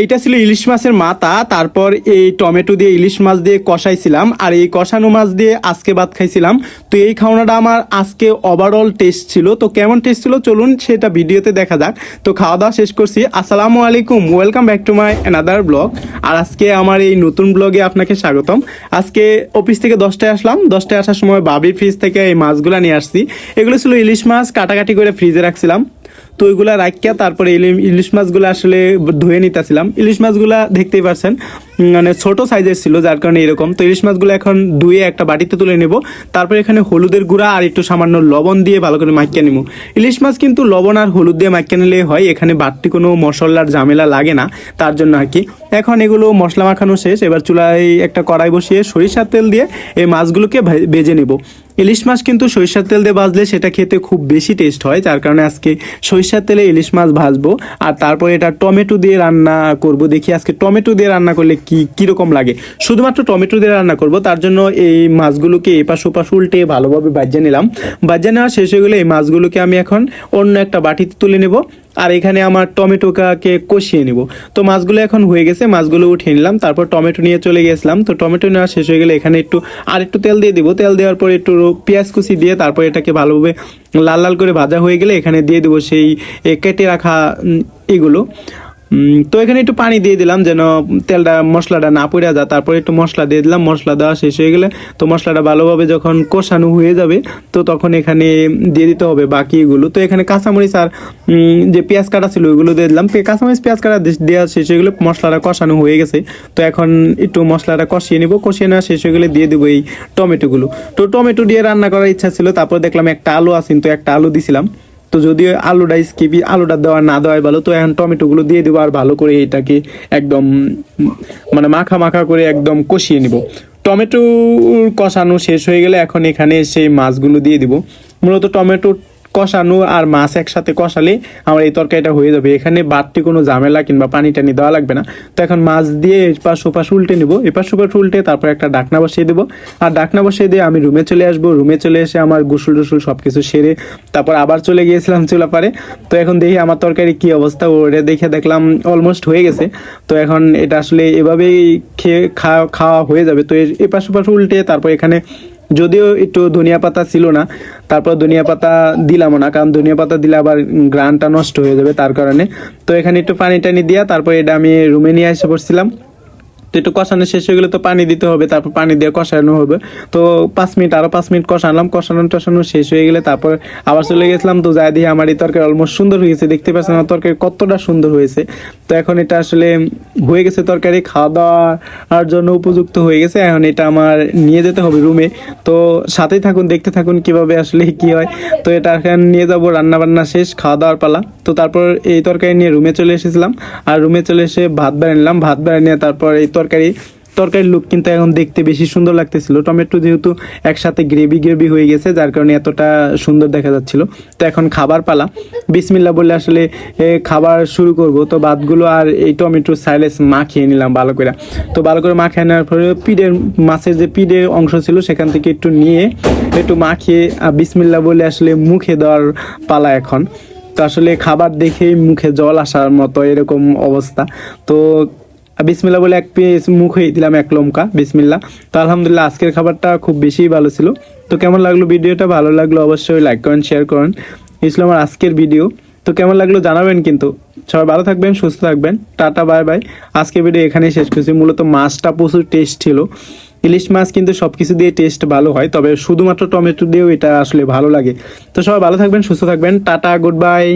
এইটা ছিল ইলিশ মাছের মাথা, তারপর এই টমেটো দিয়ে ইলিশ মাছ দিয়ে কষাইছিলাম, আর এই কষানো মাছ দিয়ে আজকে ভাত খাইছিলাম। তো এই খাওয়াটা আমার আজকে ওভারঅল টেস্ট ছিল। তো কেমন টেস্ট ছিল চলুন সেটা ভিডিওতে দেখা যাক। তো খাওয়া দাওয়া শেষ করছি। আসসালামু আলাইকুম welcome back to my another blog আর আজকে আমার এই নতুন ব্লগে আপনাকে স্বাগতম। আজকে অফিস থেকে দশটায় আসলাম। দশটায় আসার সময় বাবির ফ্রিজ থেকে এই মাছগুলো নিয়ে আসছি। এগুলো ছিল ইলিশ মাছ, কাটাকাটি করে ফ্রিজে রাখছিলাম। তো ওইগুলা রাখিয়া তারপরে ইলিশ মাছগুলো আসলে ধুয়ে নিতেছিলাম। ইলিশ মাছগুলা দেখতেই পাচ্ছেন উম, মানে ছোট সাইজের ছিল যার কারণে এরকম। তো ইলিশ মাছগুলো এখন ধুয়ে একটা বাটিতে তুলে নেব। তারপরে এখানে হলুদের গুঁড়া আর একটু সামান্য লবণ দিয়ে ভালো করে মাখিয়ে নিব। ইলিশ মাছ কিন্তু লবণ আর হলুদ দিয়ে মাখিয়ে নিলে হয় এখানে বাড়তি কোনো মশলার ঝামেলা লাগে না তার জন্য আর কি। এখন এগুলো মশলা মাখানো শেষ এবার চুলায় একটা কড়াই বসিয়ে সরিষার তেল দিয়ে এই মাছগুলোকে ভেজে নেব। ইলিশ মাছ কিন্তু সরিষার তেল দিয়ে ভাজলে সেটা খেতে খুব বেশি টেস্ট হয়। যার কারণে আজকে সরিষার তেলে ইলিশ মাছ ভাজবো। আর তারপরে এটা টমেটো দিয়ে রান্না করব। দেখি আজকে টমেটো দিয়ে রান্না করলে কি, কীরকম লাগে? শুধুমাত্র টমেটো দিয়ে রান্না করব। তার জন্য এই মাছগুলোকে এপাশ ওপাশ উল্টে ভালোভাবে বাজিয়ে নিলাম। বাজিয়ে নেওয়া শেষ হয়ে গেলে এই মাছগুলোকে আমি এখন অন্য একটা বাটিতে তুলে নেব। আর এখানে আমার টমেটোকে কষিয়ে নিব। তো মাছগুলো এখন হয়ে গেছে, মাছগুলো উঠিয়ে নিলাম, তারপর টমেটো নিয়ে চলে গেছিলাম। তো টমেটো নেওয়া শেষ হয়ে গেলে এখানে একটু, আর একটু তেল দিয়ে দিব। তেল দেওয়ার পর একটু পেঁয়াজ কুচি দিয়ে তারপর এটাকে ভালোভাবে লাল লাল করে ভাজা হয়ে গেলে এখানে দিয়ে দেবো সেই কেটে রাখা এগুলো। তো এখানে একটু পানি দিয়ে দিলাম যেন তেলটা, মশলাটা না পড়ে যায়। তারপর একটু মশলা দিয়ে দিলাম, মশলা দেওয়া শেষ হয়ে গেলে তো মশলাটা ভালোভাবে যখন কষানো হয়ে যাবে, তো তখন এখানে দিয়ে দিতে হবে বাকি এগুলো তো এখানে কাঁচামরিচ আর যে পেঁয়াজ কাটা ছিল ওইগুলো দিয়ে দিলাম। কাঁচামরিচ, পেঁয়াজ কাটা দেওয়া শেষ হয়ে গেলে মশলাটা কষানো হয়ে গেছে। তো এখন একটু মশলাটা কষিয়ে নিব। কষিয়ে নেওয়া শেষ হয়ে গেলে দিয়ে দেবো এই টমেটোগুলো। তো টমেটো দিয়ে রান্না করার ইচ্ছা ছিল, তারপর দেখলাম একটা আলু আসিন তো একটা আলু দিছিলাম। তো যদিও আলুটা স্কিপি, আলুটা দেওয়া না দেওয়াই ভালো, তো এখন টমেটোগুলো দিয়ে দেবো আর ভালো করে এটাকে একদম মানে মাখা মাখা করে একদম কষিয়ে নিব। টমেটো কষানো শেষ হয়ে গেলে এখন এখানে সেই মাছগুলো দিয়ে দিব। মূলত টমেটো কষানো আর মাছ একসাথে কষালে আমার এই তরকারিটা হয়ে যাবে। এখানে বাড়তি কোনো ঝামেলা কিংবা পানি টানি দেওয়া লাগবে না। তো এখন মাছ দিয়ে এপাশ ওপাশ উল্টে নিব। এপাশ ওপাশ উল্টে তারপর একটা ডাকনা বসিয়ে দেবো। আর ডাকনা বসিয়ে দিয়ে আমি রুমে চলে আসব। রুমে চলে এসে আমার গোসল টোসল সব কিছু সেরে তারপর আবার চলে গিয়েছিলাম চুলা পারে তো এখন দেখি আমার তরকারি কি অবস্থা ওটা দেখে দেখলাম অলমোস্ট হয়ে গেছে। তো এখন এটা আসলে এভাবেই খেয়ে খাওয়া খাওয়া হয়ে যাবে। তো এপাশ ওপাশ উল্টে তারপর এখানে যদিও একটু ধনিয়া পাতা ছিল না, তারপর ধনিয়া পাতা দিলাম না, কারণ ধনিয়া পাতা দিলে আবার গ্রানটা নষ্ট হয়ে যাবে তার কারণে। তো এখানে একটু পানি টানি দিয়া তারপর এটা আমি রুমে নিয়ে এসে পড়ছিলাম তো একটু কষানো শেষ হয়ে গেলে তো পানি দিতে হবে, তারপর পানি দিয়ে কষানো হবে। তো পাঁচ মিনিট, আরও পাঁচ মিনিট কষালাম, কষানো টষানো শেষ হয়ে গেলে তারপর আবার চলে গেছিলাম তো যাই দিয়ে আমার এই তরকারি অলমোস্ট সুন্দর হয়েছে, দেখতে পাচ্ছেন আমার তরকারি কতটা সুন্দর হয়েছে। তো এখন এটা আসলে হয়ে গেছে তরকারি খাওয়া দাওয়ার জন্য উপযুক্ত হয়ে গেছে, এখন এটা আমার নিয়ে যেতে হবে রুমে তো সাথেই থাকুন, দেখতে থাকুন কীভাবে আসলে কি হয়। তো এটা এখন নিয়ে যাব রান্না বান্না শেষ খাওয়া দাওয়ার পালা। তো তারপর এই তরকারি নিয়ে রুমে চলে এসেছিলাম, আর রুমে চলে এসে ভাত বেড়ে নিলাম, ভাত বেড়ে নিয়ে তারপর এই তরকারি, তরকারির লুক কিন্তু এখন দেখতে বেশি সুন্দর লাগতেছিল। টমেটো যেহেতু একসাথে গ্রেভি গ্রেভি হয়ে গেছে, যার কারণে এতটা সুন্দর দেখা যাচ্ছিল। তো এখন খাবার পালা বিসমিল্লা বললে আসলে খাবার শুরু করব। তো ভাতগুলো আর এই টমেটো সাইলেস মাখিয়ে নিলাম ভালো করে। তো ভালো করে মাখিয়ে নেওয়ার পরে পিডের মাছের যে পিডের অংশ ছিল, সেখান থেকে একটু নিয়ে একটু মাখিয়ে বিসমিল্লা বলে আসলে মুখে দেওয়ার পালা এখন। তো আসলে খাবার দেখেই মুখে জল আসার মতো এরকম অবস্থা। তো বিসমিল্লা বলে এক পিস মুখে দিলাম এক লমকা বিসমিল্লা তো আলহামদুলিল্লাহ আজকের খাবারটা খুব বেশি ভালো ছিল। তো কেমন লাগল ভিডিওটা? ভালো লাগল অবশ্যই লাইক করেন শেয়ার করেন। ছিল আমার আজকের ভিডিও তো কেমন লাগল জানাবেন কিন্তু। সবাই ভালো থাকবেন, সুস্থ থাকবেন। টাটা বাই বাই আজকের ভিডিও এখানেই শেষ করছি। মূলত মাছটা প্রচুর টেস্ট ছিল। ইলিশ মাছ কিন্তু সব কিছু দিয়ে টেস্ট ভালো হয়, তবে শুধুমাত্র টমেটো দিয়েও এটা আসলে ভালো লাগে। তো সবাই ভালো থাকবেন, সুস্থ থাকবেন। Tata good bye